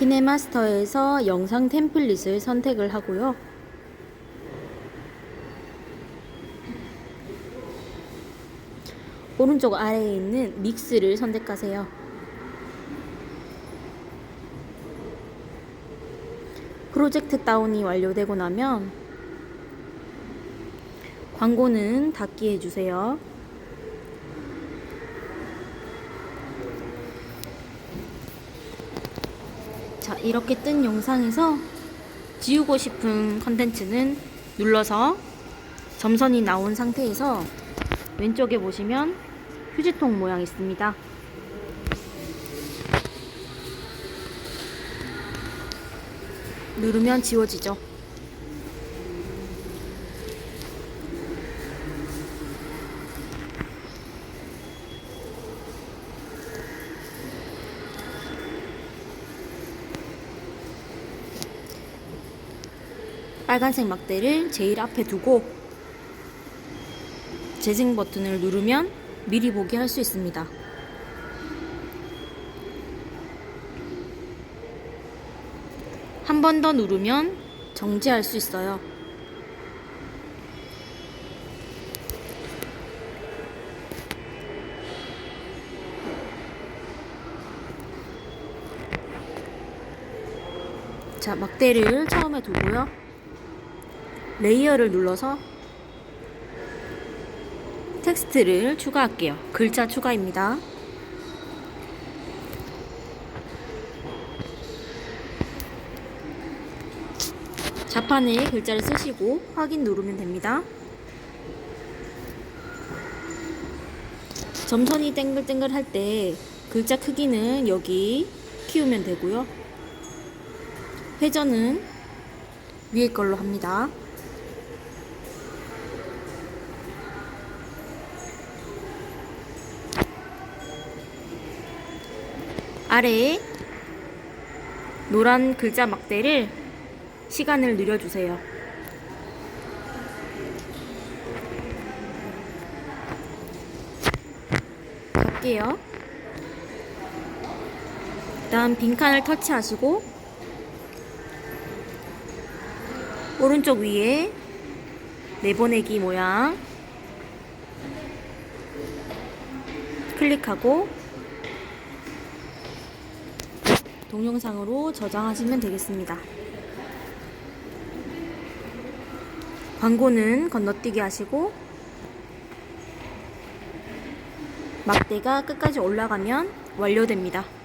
키네마스터에서 영상 템플릿을 선택을 하고요. 오른쪽 아래에 있는 믹스를 선택하세요. 프로젝트 다운이 완료되고 나면 광고는 닫기 해주세요. 자, 이렇게 뜬 영상에서 지우고 싶은 컨텐츠는 눌러서 점선이 나온 상태에서 왼쪽에 보시면 휴지통 모양 있습니다. 누르면 지워지죠. 빨간색 막대를 제일 앞에 두고 재생 버튼을 누르면 미리 보기 할 수 있습니다. 한 번 더 누르면 정지할 수 있어요. 자, 막대를 처음에 두고요. 레이어를 눌러서 텍스트를 추가할게요. 글자 추가입니다. 자판에 글자를 쓰시고 확인 누르면 됩니다. 점선이 땡글땡글 할 때 글자 크기는 여기 키우면 되고요. 회전은 위에 걸로 합니다. 아래에 노란 글자 막대를 시간을 늘려주세요. 갈게요. 다음 빈칸을 터치하시고 오른쪽 위에 내보내기 모양 클릭하고 동영상으로 저장하시면 되겠습니다. 광고는 건너뛰기 하시고 막대가 끝까지 올라가면 완료됩니다.